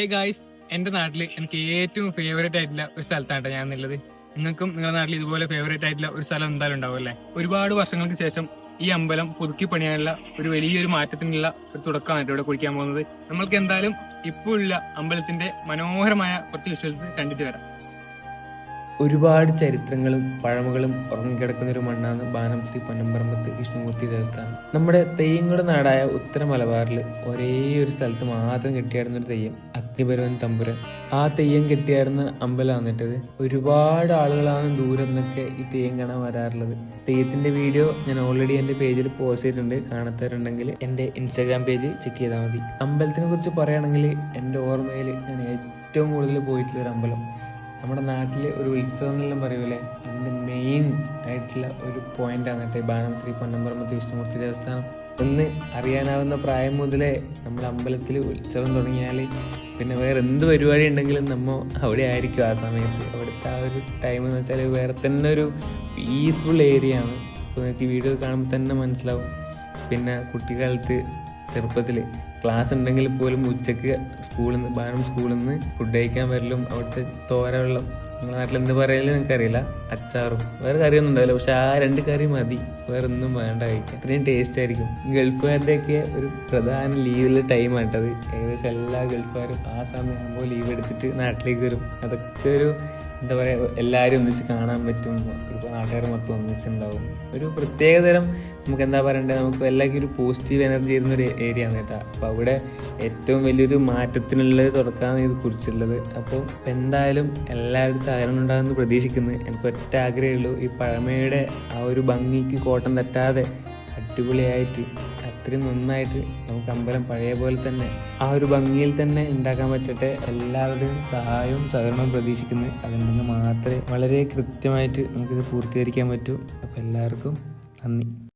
Hey guys എന്റെ നാട്ടിൽ എനിക്ക് ഏറ്റവും ഫേവറേറ്റ് ആയിട്ടുള്ള ഒരു സ്ഥലത്താണ് ഞാൻ ഉള്ളത് നിങ്ങൾക്കും നിങ്ങളുടെ നാട്ടിൽ ഇതുപോലെ ഫേവറേറ്റ് ആയിട്ടുള്ള ഒരു സ്ഥലം എന്തായാലും ഉണ്ടാവും അല്ലേ? ഒരുപാട് വർഷങ്ങൾക്ക് ശേഷം ഈ അമ്പലം പുതുക്കി പണിയാനുള്ള ഒരു വലിയൊരു മാറ്റത്തിനുള്ള ഒരു തുടക്കമാണ് ഇവിടെ കുളിക്കാൻ പോകുന്നത്. നമ്മൾക്ക് എന്തായാലും ഇപ്പോഴുള്ള അമ്പലത്തിന്റെ മനോഹരമായ കുറച്ച് വിഷ്വൽസ് കണ്ടിട്ട് വരാം. ഒരുപാട് ചരിത്രങ്ങളും പഴമകളും ഉറങ്ങിക്കിടക്കുന്ന ഒരു മണ്ണാണ് ബാനം ശ്രീ പൊന്നമ്പറമ്പത്ത് വിഷ്ണുമൂർത്തി ദേവസ്ഥാനം. നമ്മുടെ തെയ്യങ്ങളുടെ നാടായ ഉത്തര മലബാറിൽ ഒരേ ഒരു സ്ഥലത്ത് മാത്രം കെട്ടിയാടുന്ന ഒരു തെയ്യം അഗ്നിപരവൻ തമ്പുരൻ. ആ തെയ്യം കെട്ടിയാടുന്ന അമ്പലമാണ് കേട്ടത്. ഒരുപാട് ആളുകളാണ് ദൂരെ നിന്നൊക്കെ ഈ തെയ്യം കാണാൻ വരാറുള്ളത്. തെയ്യത്തിന്റെ വീഡിയോ ഞാൻ ഓൾറെഡി എന്റെ പേജിൽ പോസ്റ്റ് ചെയ്തിട്ടുണ്ട്. കാണാത്തവരുണ്ടെങ്കിൽ എന്റെ ഇൻസ്റ്റാഗ്രാം പേജ് ചെക്ക് ചെയ്താൽ മതി. അമ്പലത്തിനെ കുറിച്ച് പറയുകയാണെങ്കിൽ എന്റെ ഓർമ്മയിൽ ഞാൻ ഏറ്റവും കൂടുതൽ പോയിട്ടുള്ള ഒരു അമ്പലം നമ്മുടെ നാട്ടിൽ ഒരു ഉത്സവം എന്നെല്ലാം പറയൂലേ? അതിന്റെ മെയിൻ ആയിട്ടുള്ള ഒരു പോയിന്റാണ് കേട്ടോ ഈ ബാണം ശ്രീ പൊന്നമ്പറമ്പത്ത് വിഷ്ണുമൂർത്തി ദേവസ്ഥാനം. ഒന്ന് അറിയാനാവുന്ന പ്രായം മുതലേ നമ്മൾ അമ്പലത്തിൽ ഉത്സവം തുടങ്ങിയാൽ പിന്നെ വേറെ എന്ത് പരിപാടി ഉണ്ടെങ്കിലും നമ്മൾ അവിടെ ആയിരിക്കും ആ സമയത്ത്. അവിടുത്തെ ആ ഒരു ടൈം എന്ന് വെച്ചാൽ വേറെ തന്നെ ഒരു പീസ്ഫുൾ ഏരിയ ആണ്. ഇപ്പോൾ നിങ്ങൾക്ക് വീഡിയോ കാണുമ്പോൾ തന്നെ മനസ്സിലാവും. പിന്നെ കുട്ടിക്കാലത്ത് ചെറുപ്പത്തിൽ ക്ലാസ് ഉണ്ടെങ്കിൽ പോലും ഉച്ചയ്ക്ക് സ്കൂളിൽ നിന്ന് ബാനും സ്കൂളിൽ നിന്ന് ഫുഡ് കഴിക്കാൻ വരലും അവിടുത്തെ തോര വെള്ളം നിങ്ങളുടെ നാട്ടിൽ എന്ത് പറയാലും എനിക്കറിയില്ല. അച്ചാറും വേറെ കറിയൊന്നും ഉണ്ടാവില്ല. പക്ഷെ ആ രണ്ട് കറി മതി. വേറെ ഒന്നും വേണ്ട കഴിക്കാൻ. അത്രയും ടേസ്റ്റ് ആയിരിക്കും. ഗൾഫുകാരുടെയൊക്കെ ഒരു പ്രധാന ലീവിലെ ടൈം ആട്ടത് ഏകദേശം എല്ലാ ഗൾഫുകാരും ആ സമയമാകുമ്പോൾ ലീവ് എടുത്തിട്ട് നാട്ടിലേക്ക് വരും. അതൊക്കെ ഒരു എന്താ പറയുക എല്ലാവരും ഒന്നിച്ച് കാണാൻ പറ്റും നാട്ടുകാർ മൊത്തം ഒന്നിച്ചുണ്ടാവും. ഒരു പ്രത്യേകതരം നമുക്ക് എന്താ പറയണ്ടേ നമുക്ക് എല്ലാവർക്കും ഒരു പോസിറ്റീവ് എനർജി തരുന്ന ഒരു ഏരിയ ആണ് കേട്ടോ. അപ്പോൾ അവിടെ ഏറ്റവും വലിയൊരു മാറ്റത്തിനുള്ള തുടക്കമാണ് ഇത് കുറിച്ചുള്ളത് അപ്പോൾ എന്തായാലും എല്ലാവരുടെ സഹകരണം ഉണ്ടാകുമെന്ന് പ്രതീക്ഷിക്കുന്നു. എനിക്ക് ഒറ്റ ആഗ്രഹമേ ഉള്ളൂ. ഈ പഴമയുടെ ആ ഒരു ഭംഗിക്ക് കോട്ടം തട്ടാതെ അടിപൊളിയായിട്ട് അത്രയും നന്നായിട്ട് നമുക്ക് അമ്പലം പഴയ പോലെ തന്നെ ആ ഒരു ഭംഗിയിൽ തന്നെ ഉണ്ടാക്കാൻ പറ്റട്ടെ. എല്ലാവരുടെയും സഹായവും സഹകരണവും പ്രതീക്ഷിക്കുന്നു. അതുണ്ടെങ്കിൽ മാത്രമേ വളരെ കൃത്യമായിട്ട് നമുക്കിത് പൂർത്തീകരിക്കാൻ പറ്റൂ. അപ്പോൾ എല്ലാവർക്കും നന്ദി.